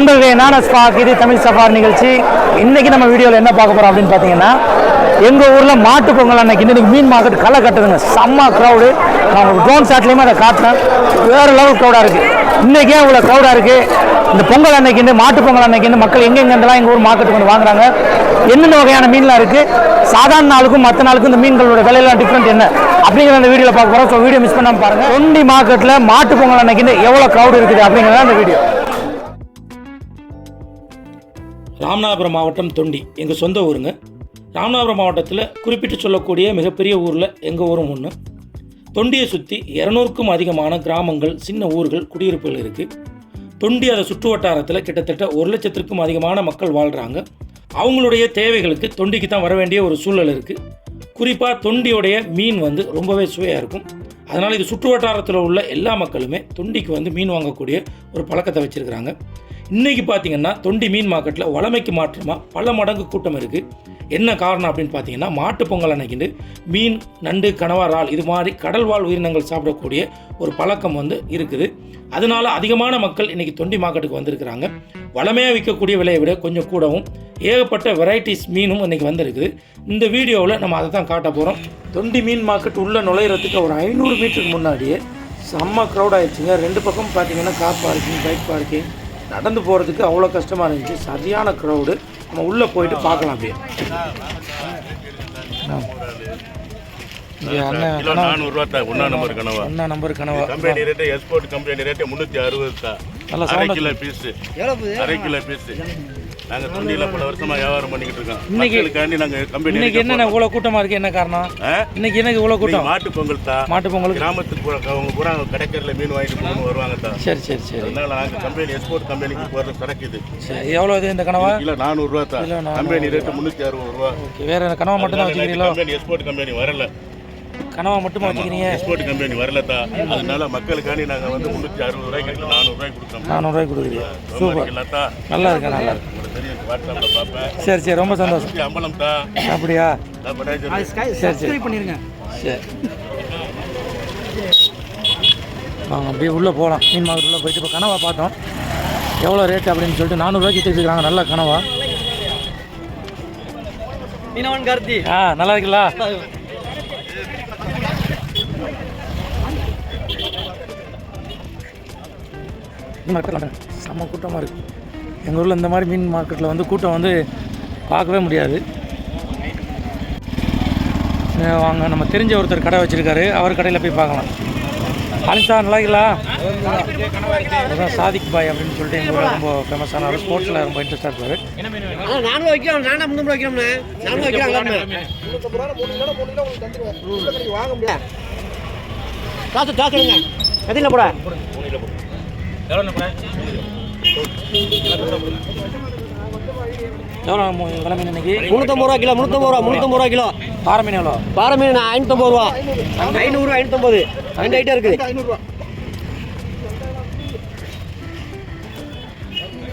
நண்பர்களே நான் ஸ்பாக் இது தமிழ் சஃபார் நிகழ்ச்சி. இன்னைக்கு நம்ம வீடியோவில் என்ன பார்க்க போறோம் அப்படின்னு பார்த்தீங்கன்னா எங்கள் ஊரில் மாட்டு பொங்கல் அன்னைக்கு இன்னைக்கு மீன் மார்க்கெட் களை கட்டுதுங்க. செம்ம க்ரௌடு நான் உங்களுக்கு ட்ரோன் ஷாட்லேயுமே அதை காட்டினேன் வேறு லெவல் க்ரௌடாக இருக்குது இன்றைக்கே அவ்வளோ க்ரௌடாக இருக்குது இந்த பொங்கல் அன்னைக்கு இந்த மாட்டு பொங்கல் அன்னைக்கு மக்கள் எங்கெங்கெல்லாம் எங்கள் ஊர் மார்க்கெட்டுக்கு வந்து வாங்குறாங்க என்னென்ன வகையான மீன்லாம் இருக்குது சாதாரண நாளுக்கும் மற்ற நாளுக்கும் இந்த மீன்களோட விலையெல்லாம் டிஃப்ரெண்ட் என்ன அப்படிங்கிற அந்த வீடியோவில் பார்க்க போகிறோம் ஸோ வீடியோ மிஸ் பண்ணாமல் பாருங்கள் தொண்டி மார்க்கெட்டில் மாட்டு பொங்கல் அன்னைக்கு எவ்வளோ க்ரௌடு இருக்குது அப்படிங்கிறத அந்த வீடியோ ராமநாதபுரம் மாவட்டம் தொண்டி எங்கள் சொந்த ஊருங்க. ராமநாதபுரம் மாவட்டத்தில் குறிப்பிட்டு சொல்லக்கூடிய மிகப்பெரிய ஊரில் எங்கள் ஊரும் ஒன்று தொண்டியை சுற்றி இரநூறுக்கும் அதிகமான கிராமங்கள் சின்ன ஊர்கள் குடியிருப்புகள் இருக்குது தொண்டி அதை சுற்று வட்டாரத்தில் கிட்டத்தட்ட ஒரு லட்சத்திற்கும் அதிகமான மக்கள் வாழ்கிறாங்க அவங்களுடைய தேவைகளுக்கு தொண்டிக்கு தான் வர வேண்டிய ஒரு சூழல் இருக்குது குறிப்பாக தொண்டியோடைய மீன் வந்து ரொம்பவே சுவையாக இருக்கும். அதனால் இது சுற்று வட்டாரத்தில் உள்ள எல்லா மக்களுமே தொண்டிக்கு வந்து மீன் வாங்கக்கூடிய ஒரு பழக்கத்தை வச்சுருக்கிறாங்க. இன்றைக்கி பார்த்தீங்கன்னா தொண்டி மீன் மார்க்கெட்டில் வளமைக்கு மாற்றமாக பல மடங்கு கூட்டம் இருக்குது என்ன காரணம் அப்படின்னு பார்த்தீங்கன்னா மாட்டுப் பொங்கல் அன்னைக்கு மீன் நண்டு கனவா இறால் இது மாதிரி கடல் வாழ் உயிரினங்கள் சாப்பிடக்கூடிய ஒரு பழக்கம் வந்து இருக்குது. அதனால அதிகமான மக்கள் இன்றைக்கி தொண்டி மார்க்கெட்டுக்கு வந்திருக்கிறாங்க. வளமையாக விற்கக்கூடிய விலையை விட கொஞ்சம் கூடவும் ஏகப்பட்ட வெரைட்டிஸ் மீனும் இன்றைக்கி வந்திருக்குது. இந்த வீடியோவில் நம்ம அதை தான் காட்ட போகிறோம் தொண்டி மீன் மார்க்கெட் உள்ளே நுழையிறதுக்கு ஒரு ஐநூறு மீட்டருக்கு முன்னாடியே செம்ம க்ரௌட் ஆயிடுச்சுங்க. ரெண்டு பக்கம் பார்த்தீங்கன்னா கார் பார்க்கிங் பைக் பார்க்கிங் நடந்து போகிறதுக்கு அவ்வளோ கஷ்டமாக இருந்துச்சு. சரியான க்ரௌடு நம்ம உள்ளே போயிட்டு பார்க்கலாம் அப்படியே. அண்ணா நம்பர் கனவா? Company rate export company rate முந்நூற்றி அறுபது தான் நல்லா அரை sound கிலோ பீஸு அரை கிலோ பீஸு நாங்கள் தொண்டியில் பல வருஷமா வியாபாரம் பண்ணிக்கிட்டு இருக்கோம். இன்னைக்கு- நாங்கள் கம்பெனி இன்னைக்கு என்னென்ன இவ்வளோ கூட்டமாக இருக்குது என்ன காரணம்? இன்னைக்கு எனக்கு இவ்வளோ கூட்டம்? மாட்டு பொங்கல் தான் மாட்டு பொங்கலுக்கு கிராமத்துக்கு அவங்க பூரா கடற்கரையில் மீன் வாங்கிட்டு போகணும் வருவாங்க தான் சரி சரி சரி. அதனால நாங்கள் கம்பெனி எக்ஸ்போர்ட் கம்பெனிக்கு போகிற சரக்கு இது சரி எவ்வளோ இது இந்த கனவா? கிலோ நானூறுரூவா தான். கம்பெனி ரேட்டு முந்நூற்றி அறுபது ரூபா. வேறு கனவா மட்டும் தான் வச்சுக்கிறீங்களோ கம்பெனி எக்ஸ்போர்ட் கம்பெனி வரல. கனவா மட்டுமா வச்சுக்கிறீங்க? எக்ஸ்போர்ட் கம்பெனி வரல தான் அதனால மக்களுக்காண்டி நாங்கள் வந்து முந்நூற்றி அறுபது ரூபாய்க்கு நானூறுரூவாய்க்கு கொடுத்தோம் நானூறுரூவாய்க்கு கொடுக்குறீங்க. சூப்பர். நல்லா இருக்கு நல்லா இருக்கு. சரி சரி ரொம்ப சந்தோஷம். அம்பலம் தான் அப்படியா? சரி சரி. பண்ணிருங்க. சரி. வாங்க அப்படியே உள்ளே போகலாம் மீன் மார்க்கெட் உள்ளே போயிட்டு இப்போ கனவா பார்த்தோம். எவ்வளோ ரேட் அப்படின்னு சொல்லிட்டு நானூறுரூவாய்க்கு வச்சுருக்காங்க நல்ல கனவா. மீனவன் கார்த்தி. ஆ நல்லா இருக்குல்ல? மீன் மார்க்கெட் செம்ம கூட்டமாக இருக்குது எங்கள் ஊரில் இந்த மாதிரி மீன் மார்க்கெட்டில் வந்து கூட்டம் வந்து பார்க்கவே முடியாது. வாங்க நம்ம தெரிஞ்ச ஒருத்தர் கடை வச்சுருக்காரு. அவர் கடையில் போய் பார்க்கலாம். அலிசா நல்லா இருக்கீங்களா? அதான் சாதிக் பாய் அப்படின்னு சொல்லிட்டு எங்கள் ஊரில் ரொம்ப ஃபேமஸான ஸ்போர்ட்ஸில் ரொம்ப இன்ட்ரெஸ்டாக இருப்பார். நானும் வைக்கிறோம் நானும் முந்நூறு வைக்கிறோம்ண்ணே நானும் வைக்கிறேன் காசு எதில் போட. எவ்வளோ விலை மீன் இன்னைக்கு முந்நூற்றம்பது ரூபா கிலோ முந்நூற்றம்பது ரூபா முந்நூற்றம்பது ரூபா கிலோ பாறை மீன் எவ்வளோ பாறை மீன் ஐநூற்றம்பது ரூபா ஐநூறுரூவா ஐநூற்றம்பது ரெண்டு ஐட்டம் இருக்குது ஐநூறுரூவா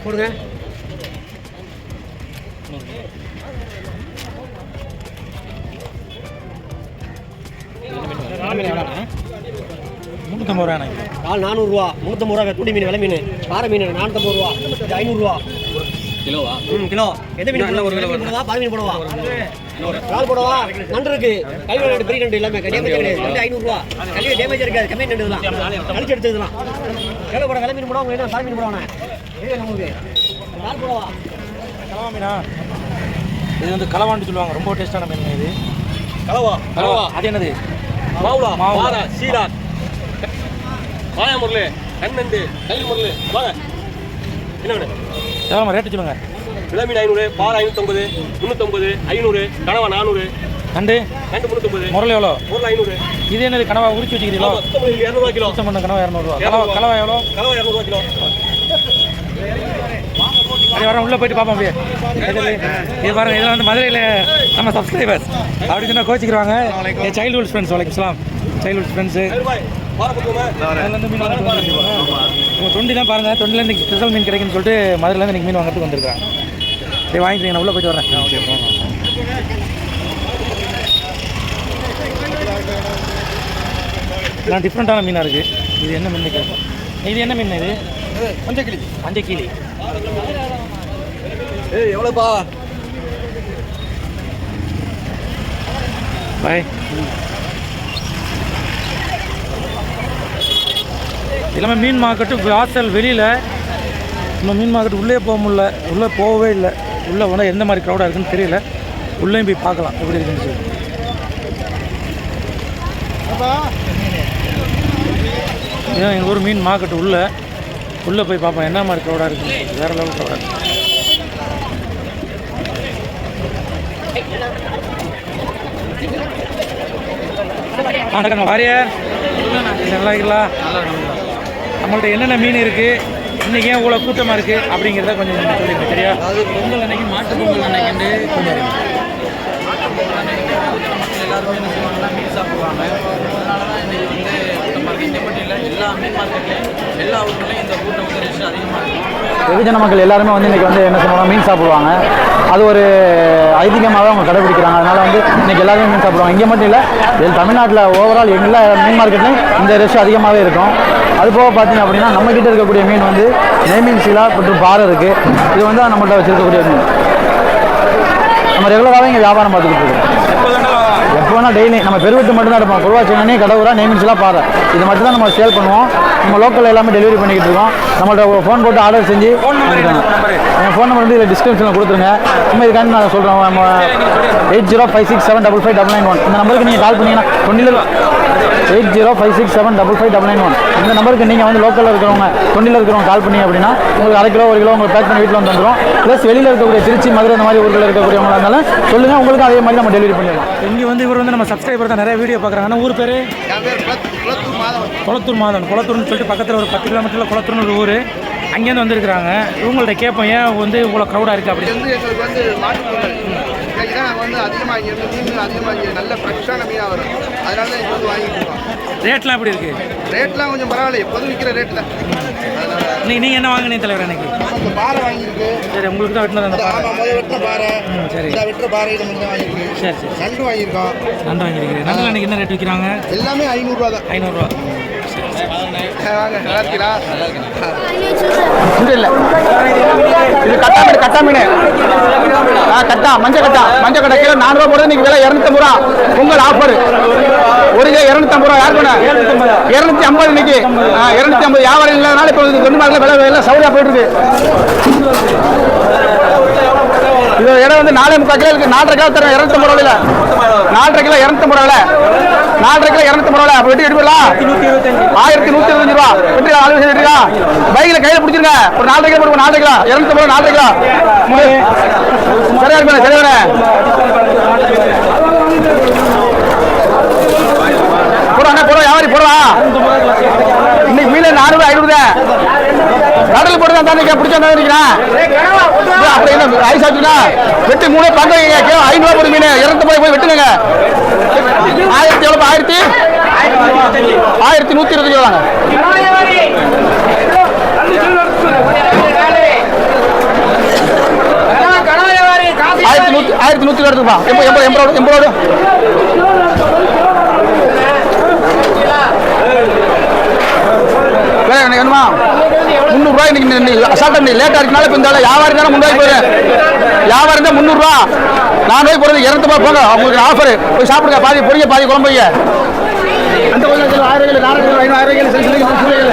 கொடுங்க முந்நூற்றம்பது ரூபா கால் நானூறுரூவா முந்நூற்றம்பது ரூபா துடி மீன் விலை மீன். பாறை மீன் நானூற்றம்பது ரூபா. இது ஐநூறுரூவா. கிலோவா? ம் கிலோ. எந்த மீன் போடவா? ஒரு கிலோ போடவா? பாறை மீன் போடவா? கால் போடவா? நண்டு இருக்கு. கை நண்டு பெரிய நண்டு எல்லாமே டேமேஜ் கிடையாது. ரெண்டு ஐநூறுரூவா. கல்வி டேமேஜ் இருக்காது. கம்மி நண்டு தான் கழிச்சு எடுத்ததுலாம் எவ்வளோ போட விலை மீன் போடவா? வேணும் பாறை மீன் போடவானே கால் போடவா? கலவா மீனா? இது வந்து கலவான்னு சொல்லுவாங்க. ரொம்ப டேஸ்டான மீன் இது. கலவா. கலவா. அது என்னது? மாவுளா. மாவுளா. சீலா மாயா முரளி கண்ணண்டு கை முரளி. வாங்க. என்ன வேணும்? எவ்வளோ ரேட்டு சொல்லுங்க விளமீன் ஐநூறு பால் ஐநூற்றம்பது முந்நூற்றம்பது ஐநூறு கனவா நானூறு. நண்டு. ரெண்டு முந்நூற்றம்பது முரல் எவ்வளோ பொருள் ஐநூறு. இது என்னது கனவா உரிச்சு வச்சுக்கிறீங்களோ? இரநூறுவா கிலோ. சுத்தம் பண்ண கனவா இரநூறுவா. கலவா கலவா எவ்வளோ கனவா இரநூறுவா கிலோ. அப்படியே வரேன் உள்ளே போயிட்டு பார்ப்போம் அப்படியே. இது பாருங்க இதெல்லாம் வந்து மதுரையில் நம்ம சப்ஸ்கிரைபர்ஸ் அப்படி சொன்னால் கோச்சிக்கிறாங்க சைல்ட்ஹுட் ஃப்ரெண்ட்ஸ் வலைக்கம் இஸ்லாம் சைல்ட்ஹுட் ஃப்ரெண்ட்ஸு உங்கள் தொண்டி தான் பாருங்கள் தொண்டியில் இன்றைக்கி ஸ்பெஷல் மீன் கிடைக்குன்னு சொல்லிட்டு மதுரையிலேருந்து இன்றைக்கி மீன் வாங்கிட்டு வந்திருக்காங்க. சரி வாங்கிக்கிறீங்க நான் உள்ளே போயிட்டு வரேன் எல்லாம் டிஃப்ரெண்ட்டான மீனாக இருக்குது இது என்ன மீன் கேட்போம் இது என்ன மீன் இது? மஞ்சக்கிளி. மஞ்சக்கிளி. ஏய் எவ்வளோப்பா பாய் எல்லாமே மீன் மார்க்கெட்டு வாசல் வெளியில். நம்ம மீன் மார்க்கெட் உள்ளே போக முடியல. உள்ளே போகவே இல்லை. உள்ளே வந்தால் எந்த மாதிரி க்ரௌடாக இருக்குன்னு தெரியல. உள்ளேயும் போய் பார்க்கலாம். எப்படி இருக்குன்னு சொல்லி. இதான் எங்கள் ஊர் மீன் மார்க்கெட்டு உள்ளே. உள்ளே போய் பார்ப்போம். என்ன மாதிரி க்ரௌடாக இருக்குது வேறு லெவல் க்ரௌடாக இருக்குது வணக்கம் வாரியார். நல்லா இருக்கலாம் நம்மள்ட்ட என்னென்ன மீன் இருக்குது இன்றைக்கி ஏன் இவ்வளோ கூட்டமாக இருக்குது அப்படிங்கிறத கொஞ்சம் நீங்க சரியா? அதாவது பொங்கல் அன்னைக்கு மாட்டு பொங்கல் அன்னைக்கு மாட்டு பொங்கல் அன்னைக்கு மக்கள் எல்லாருமே என்ன செய்வாங்கன்னா மீன் சாப்பிடுவாங்க அதனால தான் இன்னைக்கு வந்து கூட்டமாக இருக்குது இங்கே மட்டும் இல்லை எல்லா மீன் மார்க்கெட்லையும் எல்லா ஊர்லேயும் இந்த கூட்டம் வந்து ரஷ் அதிகமாக இருக்கும் வெகுஜன மக்கள் எல்லாருமே வந்து இன்றைக்கி வந்து என்ன சொல்லுவாங்க மீன் சாப்பிடுவாங்க. அது ஒரு ஐதீகமாக அவங்க கடைபிடிக்கிறாங்க. அதனால் வந்து இன்றைக்கி எல்லாருமே மீன் சாப்பிடுவாங்க. இங்கே மட்டும் இல்லை தமிழ்நாட்டில் ஓவரால் எல்லா மீன் மார்க்கெட்லையும் இந்த ரஷ் அதிகமாகவே இருக்கும். அது போக பார்த்தீங்க அப்படின்னா நம்மக்கிட்ட இருக்கக்கூடிய மீன் வந்து நெய்மீன் சீலா மற்றும் பாறை இருக்குது இது வந்து நம்மள்ட்ட வச்சுருக்கக்கூடிய மீன். நம்ம ரெகுலராகவே இங்கே வியாபாரம் பார்த்துக்கிட்டு இருக்கோம். வேணால் டெய்லி நம்ம பெருவிட்டு மட்டும்தான் எடுப்போம். குருவா சென்னை கடவுரா நெய்மின்ஸ்லாம் பாரு. இது மட்டும் தான் நம்ம சேல் பண்ணுவோம். நம்ம லோக்கலில் எல்லாமே டெலிவரி பண்ணிக்கிட்டு இருக்கோம். நம்மள்ட்ட ஃபோன் போட்டு ஆர்டர் செஞ்சு என் ஃபோன் நம்பர் வந்து இதில் டிஸ்கிரிப்ஷனில் கொடுத்துருங்க. சும்மா இதுக்காண்டி நான் சொல்கிறேன் eight zero five six seven double five double nine one இந்த நம்பருக்கு நீங்கள் கால் பண்ணீங்கன்னா தொண்டியில் eight zero five six seven double five double nine one. இந்த நம்பருக்கு நீங்கள் வந்து லோக்கலில் இருக்கிறவங்க தொண்டியில் இருக்கிறவங்க கால் பண்ணி அப்படின்னா உங்களுக்கு அரை கிலோ ஒரு கிலோ உங்களுக்கு பேக் பண்ணி வீட்டில் வந்து வந்துடும் ப்ளஸ் வெளியில் இருக்கக்கூடிய திருச்சி மதுரை இந்த மாதிரி ஊரில் இருக்கக்கூடியவங்களா இருந்தாலும் சொல்லுங்கள் உங்களுக்கு அதே மாதிரி நம்ம டெலிவரி பண்ணிடலாம். இங்கே வந்து இவர் வந்து நம்ம சப்ஸ்கிரைபர் தான் நிறைய வீடியோ பார்க்குறாங்க. ஊர் பேர்? குளத்தூர் மாதவன். குளத்தூர்னு சொல்லிட்டு பக்கத்தில் ஒரு பத்து கிலோமீட்டரில் குளத்தூர்னு ஒரு ஊர். அங்கேருந்து வந்திருக்கிறாங்க. இவங்கள்ட்ட கேட்போம் ஏன் வந்து இவ்வளோ க்ரௌடாக இருக்குது அப்படி எங்களுக்கு வந்து அதிகமாக இங்கே இருந்து மீன் அதிகமாக இங்கே நல்ல ஃப்ரெஷ்ஷான மீனாக வரும். அதனால தான் வந்து வாங்கிட்டு இருக்கோம். ரேட்லாம் எப்படி இருக்குது ரேட்லாம் கொஞ்சம் பரவாயில்ல எப்போதும் விற்கிற ரேட்டில் இன்னைக்கு நீங்கள் என்ன வாங்கினீங்க தலைவர் எனக்கு நமக்கு பாறை வாங்கியிருக்கு. சரி உங்களுக்கு தான் வெட்டினது அந்த பாறை? ஆமாம் முதல் வெட்டின பாறை. சரி. இந்த வெட்டுற பாறை இது மட்டும் தான் வாங்கியிருக்கு. சரி சரி நண்டு வாங்கியிருக்கோம். நண்டு வாங்கியிருக்கிறேன் நண்டு அன்னைக்கு என்ன ரேட் விற்கிறாங்க எல்லாமே ஐநூறுரூவா தான். ஐநூறுரூவா வாங்க நல்லா இருக்கீங்களா? இது இல்லை. இது கட்டா மீன் கட்டா மீன். ஆ கட்டா மஞ்சள் கட்டா மஞ்சள் கட்டா. கிலோ நானூறுவா போடுறது இன்னைக்கு விலை இரநூத்தம்பது ரூபா. பொங்கல் ஆஃபர் ஒரு கிலோ இரநூத்தம்பது ரூபா யார் பண்ண இரநூத்தி ஐம்பது இன்னைக்கு. ஆ இரநூத்தி ஐம்பது. வியாபாரம் இல்லாதனால இப்போ கொண்டு மாதிரி விலை எல்லாம் சௌரியா போயிட்டு இது இடம் வந்து நாலே முக்கால் கிலோ இருக்கு. நாலரை கிலோ தரும் இரநூத்தம்பது ரூபாயில நாலரை கிலோ இரநூத்தம்பது ரூபாயில நாலு கிலோ இரநூத்தம்பது ரூபாயில அப்போ வெட்டி எடுக்கலாம் ஆயிரத்தி நூத்தி இருபத்தஞ்சு ரூபா. வெட்டி ஆளு வெட்டியா பைக்ல கையில பிடிச்சிருங்க. ஒரு நாலரை கிலோ போடுங்க நாலரை கிலோ. இரநூத்தம்பது ரூபா நாலரை கிலோ. சரியா இருக்கு சரியா போடுவாங்க போடுவா வியாபாரி போடுவா இன்னைக்கு மீன் நானூறு ஐநூறு தான். கடல் போட்டு தான் தானே பிடிச்சா தான் இருக்கிறேன் அப்படி என்ன ஐஸ் ஆச்சுன்னா வெட்டி மூணு பக்கம் ஐநூறுவா ஒரு மீன். இரநூத்தி போய் போய் வெட்டுங்க. ஆயிரத்தி ஆயிரத்தி ஆயிரத்தி நூத்தி இருபது ரூபாங்க ஆயிரத்தி நூத்தி ஆயிரத்தி நூத்தி எடுத்துப்பா எப்போ எப்போ எண்பது எண்பது வேற எனக்கு வேணுமா? முந்நூறுரூவா இன்னைக்கு அசால்ட்டா நீ லேட்டாக இருக்கனால இப்போ இந்த வேலை வியாபாரம் தானே முன்னாடி போயிடுறேன் வியாபாரம் தான் முந்நூறுரூவா நான் போய் போகிறது இரநூத்தம்பா போங்க. உங்களுக்கு ஆஃபர் போய் சாப்பிடுங்க பாதி பொரிய பாதி குழம்பு வைங்க. அந்த கொஞ்சம் ஆயிரம் ஐநூறு ஆயிரம் கிலோ சரி சொல்லி சொல்லி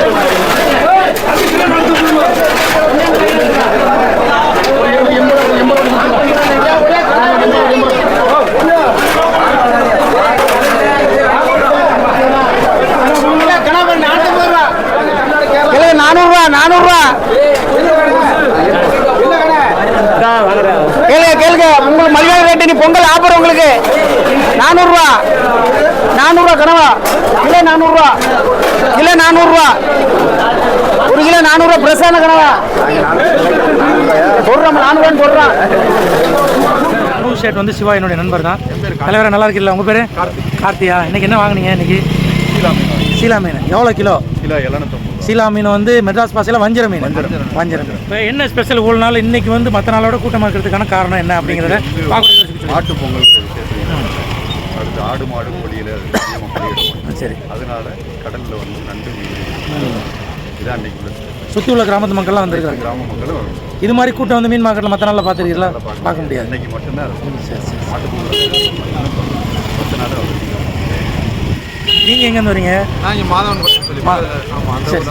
கிலோ நானூறுரூவா நானூறுரூவா கேளுங்க கேளுங்க நீ பொங்கல் ஆஃபர் உங்களுக்கு? நானூறுரூவா நானூறுரூவா கனவா? கிலோ நானூறுரூவா கிலோ நானூறுரூவா ஒரு கிலோ நானூறுரூவா ஃப்ரெஷ்ஷான கனவா? சொல்கிறோம் நானூறுவான்னு சொல்கிறான் ப்ளூ ஷர்ட் வந்து சிவா என்னுடைய நண்பர் தான். தலைவரை நல்லா இருக்கீங்களா? உங்கள் பேர்? கார்த்தியா இன்னைக்கு என்ன வாங்குனீங்க இன்னைக்கு? சீலா மீன். எவ்வளோ கிலோ? கிலோ எழுநூத்தம்பது சீலா மீன் வந்து மெட்ராஸ் பாசையில் வஞ்சிர மீன். வஞ்சிர மீன். இப்போ என்ன ஸ்பெஷல் இவ்வளோ நாள்? இன்னைக்கு வந்து மற்ற நாளோட கூட்டமாக இருக்கிறதுக்கான காரணம் என்ன அப்படிங்கிறத பார்க்கக்கூடிய மாட்டு பொங்கல் விசேஷம் அடுத்து ஆடு மாடு கொடியில் சரி. அதனால கடலில் வந்து நண்டு மீன். இதான் அன்னைக்கு சுற்றி உள்ள கிராமத்து மக்கள்லாம் வந்திருக்காங்க. கிராம மக்களும். இது மாதிரி கூட்டம் வந்து மீன் மார்க்கெட்டில் மற்ற நாளில் பார்த்துருக்கீங்களா? பார்க்க முடியாது. இன்னைக்கு மட்டும்தான் இருக்கும் சரி சரி பத்து நாள் வரும் நீங்கள் எங்கேருந்து வரீங்க? இங்கே மாதவன் சொல்லி மா- ஆமாம் அந்த சரி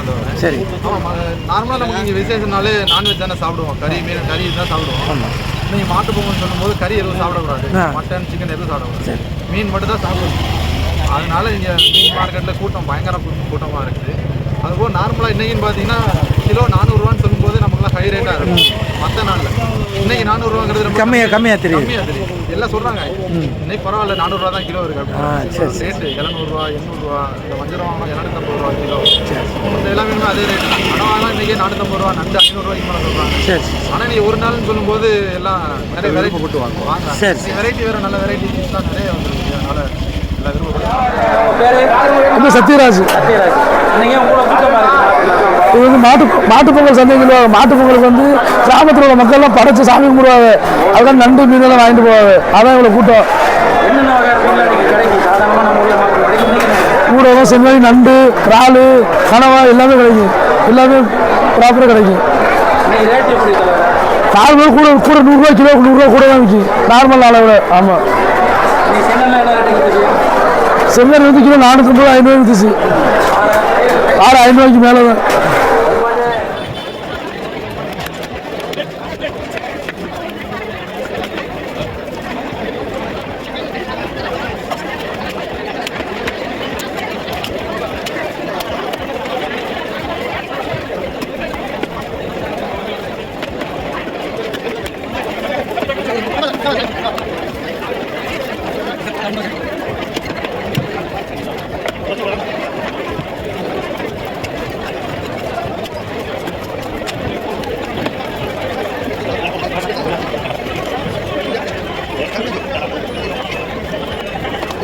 சரி. ஆமாம் நார்மலாக நமக்கு இங்கே விசேஷனாலே நான்வெஜ் தானே சாப்பிடுவோம். கறி மீன் கறி தான் சாப்பிடுவோம். நீங்கள் மாட்டு பொங்கல் சொல்லும்போது கறி எதுவும் சாப்பிடக்கூடாது. மட்டன் சிக்கன் எதுவும் சாப்பிடக்கூடாது. மீன் மட்டும் தான் சாப்பிடணும். அதனால இங்கே மீன் மார்க்கெட்டில் கூட்டம் பயங்கர கூட்டமாக இருக்குது. அதுபோக நார்மலாக இன்னைக்குன்னு பார்த்தீங்கன்னா கிலோ நானூறுரூவான்னு சொல்லும்போது நமக்குலாம் ஹை ரேட்டாக இருக்கும். மற்ற நாளில். இன்னைக்கு நானூறுரூவாங்கிறது ரொம்ப கம்மியா கம்மியாக தெரியுது. கம்மியாக தெரியும் எல்லாம் சொல்கிறாங்க இன்னைக்கு பரவாயில்ல நானூறுரூவா தான் கிலோ இருக்கு சரி. ரேட்டு எழுநூறுவா எண்ணூறுரூவா இந்த வஞ்சிரம் வாங்கினா இரநூத்தம்பது ரூபா கிலோ. இந்த எல்லா மீனுமே அதே ரேட்டு தான். கனவாலாம் இன்னைக்கு நானூற்றம்பது ரூபா நண்டு ஐநூறுரூவாய்க்கு மேலே சொல்கிறாங்க ஆனால் நீ ஒரு நாள்னு சொல்லும்போது எல்லாம் நிறைய வெரைட்டி போட்டு வாங்க வாங்க சரி, சரி. வெரைட்டி வேறு நல்ல வெரைட்டி தான் நிறைய வந்துருக்கு. அதனால் எல்லா சத்யராஜ். இது வந்து மாட்டு மாட்டு பொங்கல் சந்தை சொல்லுவாங்க மாட்டு பொங்கலுக்கு வந்து கிராமத்தில் உள்ள மக்கள்லாம் படைச்சு சாமி கும்பிடுவாங்க. அதுதான் நண்டு மீனெல்லாம் வாங்கிட்டு போவாங்க. அதான் இவ்வளோ கூட்டம். கூட தான் மீன்லாம் கூடவும் செம்மறி நண்டு கிராலு கனவா எல்லாமே கிடைக்கும். எல்லாமே ப்ராப்பராக கிடைக்கும். நார்மல் கூட கூட நூறுரூவா கிலோ நூறுரூவா கூட தான் விற்கும் நார்மல் அளவில் ஆமாம் செம்மறி வந்து கிலோ நானூற்றம்பது ஐநூறு இருந்துச்சு ஆறு ஐநூறுவாய்க்கு மேலே தான்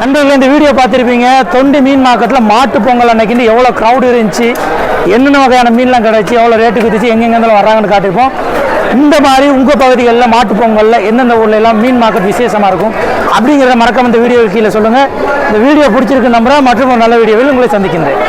நண்பர்களே இந்த வீடியோ பார்த்துருப்பீங்க. தொண்டி மீன் மார்க்கெட்டில் மாட்டு பொங்கல் அன்னைக்கு எவ்வளோ க்ரௌடு இருந்துச்சு என்னென்ன வகையான மீன்லாம் கிடச்சி எவ்வளோ ரேட்டுக்கு வித்துச்சு எங்கெங்கேருந்து வர்றாங்கன்னு காட்டியிருப்போம். இந்த மாதிரி உங்கள் பகுதிகளில் மாட்டு பொங்கலில் எந்தெந்த ஊர்ல எல்லாம் மீன் மார்க்கெட் விசேஷமாக இருக்கும் அப்படிங்கிறத மறக்காம இந்த வீடியோ கீழே சொல்லுங்கள் இந்த வீடியோ பிடிச்சிருக்கு நம்புகிறேன் மற்றும் ஒரு நல்ல வீடியோவில் உங்களை சந்திக்கின்றேன்.